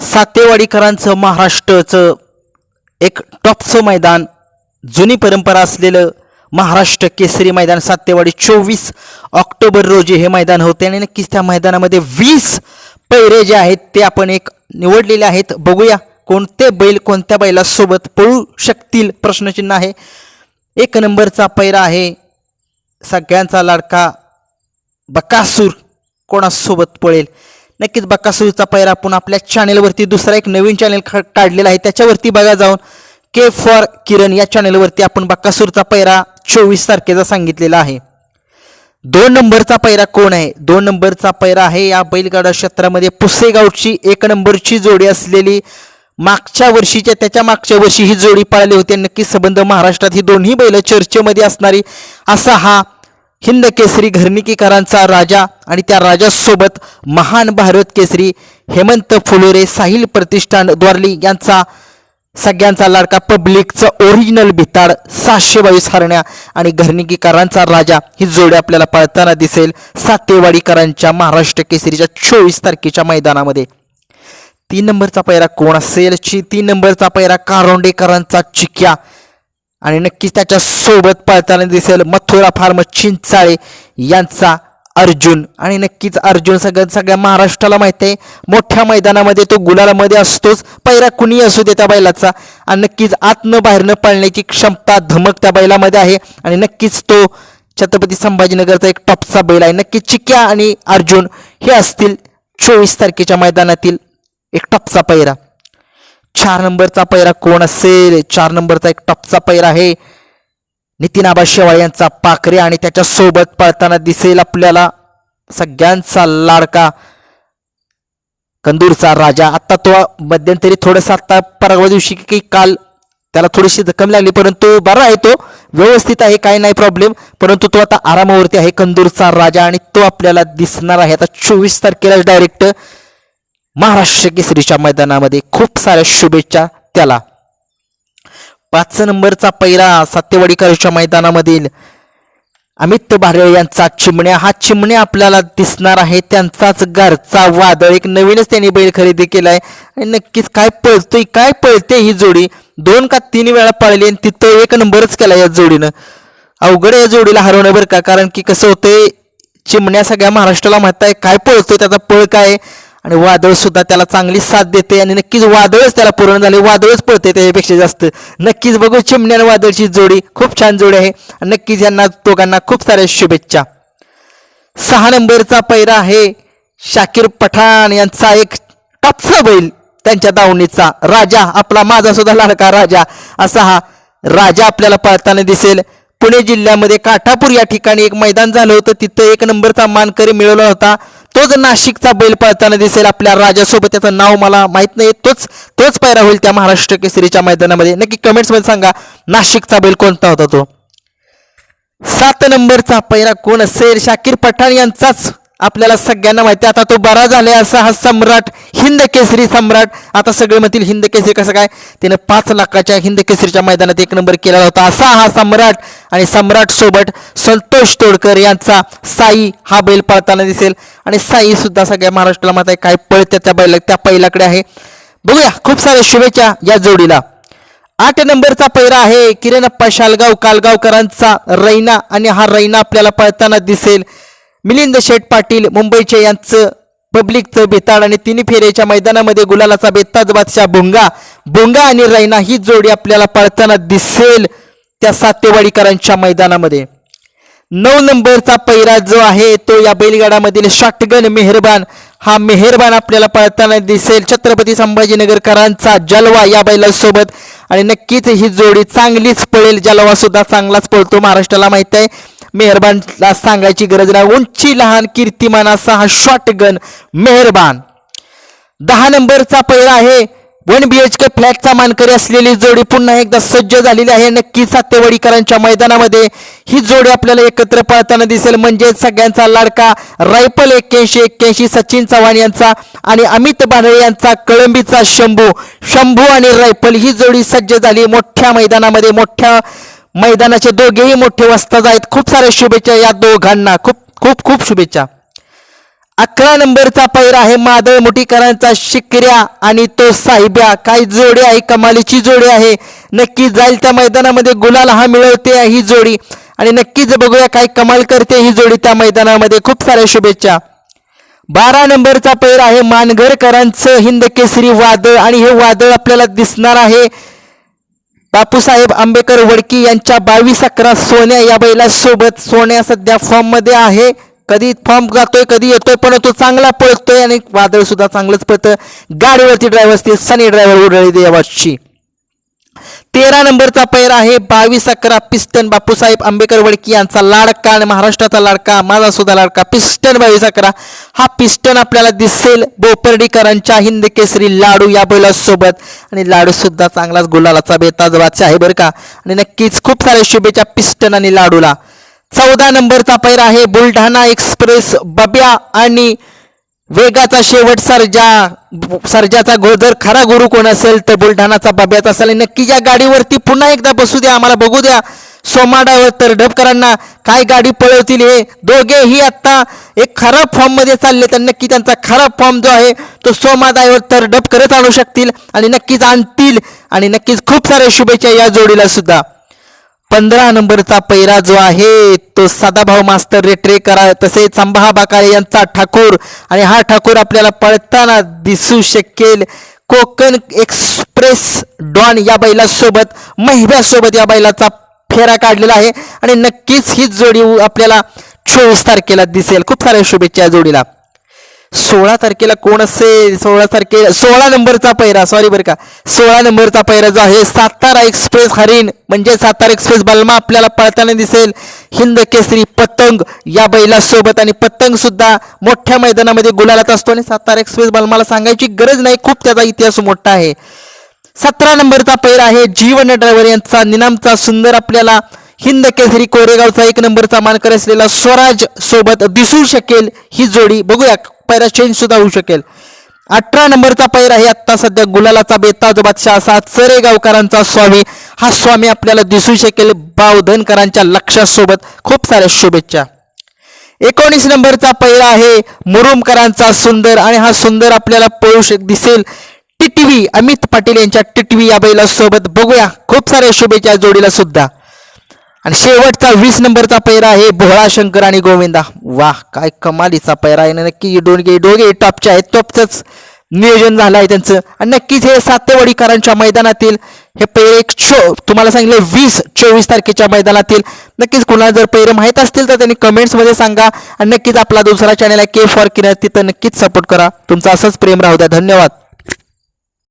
सातेवाडीकरांचं महाराष्ट्राचं एक टॉपचं मैदान जुनी परंपरा असलेलं महाराष्ट्र केसरी मैदान सातेवाडी चोवीस ऑक्टोबर रोजी हे मैदान होते आणि नक्कीच त्या मैदानामध्ये वीस पैरे जे आहेत ते आपण एक निवडलेले आहेत. बघूया कोणते बैल कोणत्या बैलासोबत पळू शकतील प्रश्नचिन्ह आहे. एक नंबरचा पैरा आहे. सगळ्यांचा लाडका बकासूर कोणासोबत पळेल? नक्कीच बकासूरचा पैरा आपण आपल्या चॅनेलवरती दुसरा एक नवीन चॅनेल काढलेला आहे त्याच्यावरती बघा जाऊन. के फॉर किरण या चॅनेलवरती आपण बक्कासूरचा पैरा चोवीस तारखेचा सांगितलेला आहे. दोन नंबरचा पैरा कोण आहे? दोन नंबरचा पैरा आहे या बैलगाडा क्षेत्रामध्ये पुसेगावची एक नंबरची जोडी असलेली मागच्या वर्षीच्या त्याच्या मागच्या वर्षी ही जोडी पाळली होती. नक्की संबंध महाराष्ट्रात ही दोन्ही बैल चर्चेमध्ये असणारी असा हा हिंद केसरी घरणिकीकरांचा राजा आणि त्या राजासोबत महान भारत केसरी हेमंत फुलोरे साहिल प्रतिष्ठान द्वारली यांचा सगळ्यांचा लाडका पब्लिकचं ओरिजिनल भिताड सहाशे बावीस हरण्या आणि घरणिकीकरांचा राजा ही जोडी आपल्याला पळताना दिसेल. सातेवाडीकरांच्या महाराष्ट्र केसरीच्या चोवीस तारखेच्या मैदानामध्ये. तीन नंबरचा पैरा कोण असेल? ची तीन नंबरचा पैरा कारोंडेकरांचा चिक्या. आणि नक्कीच त्याच्या सोबत पळताना दिसेल मथुरा फार्म चिंचाळे यांचा अर्जुन. आणि नक्कीच अर्जुन सगळ्या सगळ्या महाराष्ट्राला माहिती आहे. मोठ्या मैदानामध्ये तो गुलालामध्ये असतोच. पैरा कुणी असू दे त्या बैलाचा. आणि नक्कीच आतनं बाहेरनं पळण्याची क्षमता धमक त्या बैलामध्ये आहे. आणि नक्कीच तो छत्रपती संभाजीनगरचा एक टॉपचा बैल आहे. नक्कीच चिक्या आणि अर्जुन हे असतील चोवीस तारखेच्या मैदानातील एक टॉपचा पैरा. चार नंबरचा पैरा कोण असेल? चार नंबरचा एक टॉपचा पैरा आहे. नितीन आबा शेवाळे यांचा पाखरे आणि त्याच्या सोबत पळताना दिसेल आपल्याला सगळ्यांचा लाडका कंदूरचा राजा. आता तो मध्यंतरी थोडंसं आता परवा दिवशी की काल त्याला थोडीशी जखम लागली परंतु बरा आहे तो. व्यवस्थित आहे काही नाही प्रॉब्लेम परंतु तो आता आरामावरती आहे कंदूरचा राजा. आणि तो आपल्याला दिसणार आहे. आता चोवीस तारखेला डायरेक्ट महाराष्ट्र केसरीच्या मैदानामध्ये खूप साऱ्या शुभेच्छा त्याला. पाच नंबरचा पहिला सत्यवाडीकरच्या मैदानामधील अमित भारे यांचा चिमण्या हा चिमण्या आपल्याला दिसणार आहे. त्यांचाच घरचा वादळ एक नवीनच त्यांनी बैल खरेदी केलाय. आणि नक्कीच काय पळतोय काय पळते ही जोडी? दोन का तीन वेळा पळली आणि तिथं एक नंबरच केला या जोडीनं. अवघड या जोडीला हरवणं बरं का? कारण की कसं होतंय चिमण्या सगळ्या महाराष्ट्राला माहीत आहे. काय पळतोय त्याचा पळ काय? आहे आणि वादळ सुद्धा त्याला चांगली साथ देते आणि नक्कीच वादळच त्याला पूर्ण झाले वादळच पळते त्याच्यापेक्षा जास्त. नक्कीच बघू चिमण्या आणि वादळची जोडी खूप छान जोडी आहे. नक्कीच यांना दोघांना खूप साऱ्या शुभेच्छा. सहा नंबरचा पैरा आहे शाकीर पठाण. यांचा एक टपसा बैल त्यांच्या दावणीचा. राजा आपला माझा सुद्धा लाडका राजा. असा हा राजा आपल्याला पळताना दिसेल. पुणे जिल्ह्यामध्ये काठापूर या ठिकाणी एक मैदान झालं होतं. तिथं एक नंबरचा मानकरी मिळवला होता. तोच नाशिकचा बैल पळताना दिसेल आपल्या राजासोबत त्याचं नाव मला माहीत नाही तोच तोच पायरा होईल त्या महाराष्ट्र केसरीच्या मैदानामध्ये. नक्की कमेंट्समध्ये सांगा नाशिकचा बैल कोणता होता तो? सात नंबरचा पैरा कोण? असेल शाकीर पठाण यांचाच. आपल्याला सगळ्यांना माहिती आहे. आता तो बरा झालाय असा हा सम्राट हिंद केसरी सम्राट. आता सगळे म्हणतील हिंद केसरी कसं काय? त्यानं पाच लाखाच्या हिंद केसरीच्या मैदानात एक नंबर केला होता. असा हा सम्राट आणि सम्राट सोबत संतोष तोडकर यांचा साई हा बैल पळताना दिसेल. आणि साई सुद्धा सगळ्या महाराष्ट्राला माहिती आहे काय पळत्या त्या बैला त्या पहिल्याकडे आहे. बघूया खूप साऱ्या शुभेच्छा या जोडीला. आठ नंबरचा पैरा आहे किरणप्पा शालगाव कालगावकरांचा रैना. आणि हा रैना आपल्याला पळताना दिसेल. मिलिंद शेठ पाटील मुंबईचे यांचं पब्लिकचं बेताळ आणि तिन्ही फेऱ्याच्या मैदानामध्ये गुलालाचा बेताज बादशाह भोंगा. भोंगा आणि रैना ही जोडी आपल्याला पळताना दिसेल त्या सातेवाडीकरांच्या मैदानामध्ये. नऊ नंबरचा पैरा जो आहे तो या बैलगाडामधील शॉटगन मेहरबान. हा मेहरबान आपल्याला पळताना दिसेल छत्रपती संभाजीनगरकरांचा जलवा या बैलासोबत. आणि नक्कीच ही जोडी चांगलीच पळेल जलवा सुद्धा चांगलाच पळतो महाराष्ट्राला माहीत आहे. मेहरबानला सांगायची गरज नाही. उंची लहान कीर्तिमान असा हा शॉटगन मेहरबान. दहा नंबरचा पहिला आहे. वन बी एच के फ्लॅटचा मानकरी असलेली जोडी पुन्हा एकदा सज्ज झालेली आहे. नक्की सातेवाडीकरांच्या मैदानामध्ये ही जोडी आपल्याला एकत्र पळताना दिसेल. म्हणजे सगळ्यांचा लाडका रायफल एक्क्याऐंशी एक्क्याऐंशी सचिन चव्हाण यांचा आणि अमित बांधळे यांचा कळंबीचा शंभू शंभू आणि रायफल ही जोडी सज्ज झाली. मोठ्या मैदानामध्ये मोठ्या मैदानाचे दोघेही मोठे वस्ताज आहेत. खूप साऱ्या शुभेच्छा या दोघांना. खूप खूप खूप शुभेच्छा. अकरा नंबरचा पैर आहे मादळ मुठीकरांचा शिकऱ्या आणि तो साहिब्या. काय जोडी आहे कमालीची जोडी आहे. नक्की जाईल त्या मैदानामध्ये. गुलाल हा मिळवते ही जोडी. आणि नक्कीच बघूया काय कमाल करते ही जोडी त्या मैदानामध्ये. खूप साऱ्या शुभेच्छा. बारा नंबरचा पैर आहे मानघरकरांचं हिंद केसरी वादळ. आणि हे वादळ आपल्याला दिसणार आहे. बापूसाहेब आंबेकर वडकी यांच्या बावीस अकरा सोन्या या बैलासोबत सोन्या सध्या फॉर्ममध्ये आहे. कधी फॉर्म जातोय कधी येतोय पण तो चांगला पळतोय आणि वादळ सुद्धा चांगलंच पळतं. गाडीवरती ड्रायव्हर असतील सनी ड्रायव्हर उडळी देवाची. तेरा नंबरचा पैर आहे बावीस अकरा पिस्टन बापूसाहेब आंबेकर वडकी यांचा लाडका आणि महाराष्ट्राचा लाडका माझा सुद्धा लाडका पिस्टन बावीस अकरा. हा पिस्टन आपल्याला दिसेल बोपर्डीकरांच्या हिंद केसरी लाडू या बैलासोबत. आणि लाडू सुद्धा चांगलाच गुलालाचा बेताज वाचा आहे बरं का. आणि नक्कीच खूप साऱ्या शुभेच्छा पिस्टन आणि लाडूला. चौदा नंबरचा पैर आहे बुलढाणा एक्सप्रेस बब्या आणि वेगाचा शेवट सर्जा सर्जाचा गो जर खरा गुरु कोण असेल तर बुलढाणाचा बाब्याचा असेल. नक्की या गाडीवरती पुन्हा एकदा बसू द्या आम्हाला बघू द्या. सोमा तर ढबकरांना काय गाडी पळवतील हे दोघेही आत्ता एक खराब फॉर्ममध्ये चालले तर नक्की त्यांचा खराब फॉर्म जो आहे तो सोमा तर डबकरच आणू शकतील. आणि नक्कीच आणतील. आणि नक्कीच खूप साऱ्या शुभेच्छा या जोडीला सुद्धा. पंधरा नंबरचा पैरा जो आहे तो सदाभाऊ मास्तर रेट्रे करा तसेच संभाहा बाकारे यांचा ठाकूर. आणि हा ठाकूर आपल्याला पळताना दिसू शकेल. कोकण एक्सप्रेस डॉन या बैलासोबत महिब्यासोबत या बैलाचा फेरा काढलेला आहे. आणि नक्कीच ही जोडी आपल्याला चोवीस तारखेला दिसेल. खूप साऱ्या शुभेच्छा या जोडीला. सोळा तारखेला कोण असेल? सोळा तारखेला सोळा नंबरचा पैरा सॉरी बरं का. सोळा नंबरचा पैरा जो आहे सातारा एक्सप्रेस हरिण. म्हणजे सातारा एक्सप्रेस बलमा आपल्याला पळताना दिसेल. हिंद केसरी पतंग या बैलासोबत आणि पतंग सुद्धा मोठ्या मैदानामध्ये गुलालात असतो आणि सातारा एक्सप्रेस बलमाला सांगायची गरज नाही. खूप त्याचा इतिहास मोठा आहे. सतरा नंबरचा पैर आहे. जीवन ड्रायव्हर यांचा निनामचा सुंदर आपल्याला हिंद केसरी कोरेगावचा एक नंबरचा मानकर असलेला स्वराज सोबत दिसू शकेल ही जोडी. बघूया पैरा चेंज सुद्धा होऊ शकेल. अठरा नंबरचा पैर आहे आत्ता सध्या गुलालाचा बेताज बादशाह असा चरेगावकरांचा स्वामी. हा स्वामी आपल्याला दिसू शकेल बावधनकरांच्या लक्षासोबत. खूप साऱ्या शुभेच्छा. एकोणीस नंबरचा पहिला आहे मुरुमकरांचा सुंदर आणि हा सुंदर आपल्याला पळू शक दिसेल. टिटवी अमित पाटील यांच्या टिटवी या बैला सोबत बघूया. खूप साऱ्या शुभेच्छा जोडीला सुद्धा. आणि शेवटचा वीस नंबरचा पैरा आहे भोळा शंकर आणि गोविंदा. वाह काय कमालीचा पैरा आहे. नक्की दोघे दोघे टॉपचे आहेत. टॉपचंच नियोजन झालं आहे त्यांचं. आणि नक्कीच हे सातेवाडीकरांच्या मैदानातील हे पैरे एक चो तुम्हाला सांगितलं वीस चोवीस तारखेच्या मैदानातील. नक्कीच कुणाला जर पैरे माहीत असतील तर त्यांनी कमेंट्समध्ये सांगा. आणि नक्कीच आपला दुसरा चॅनल आहे के फॉर किनर तिथं नक्कीच सपोर्ट करा. तुमचा असंच प्रेम राहू द्या. धन्यवाद.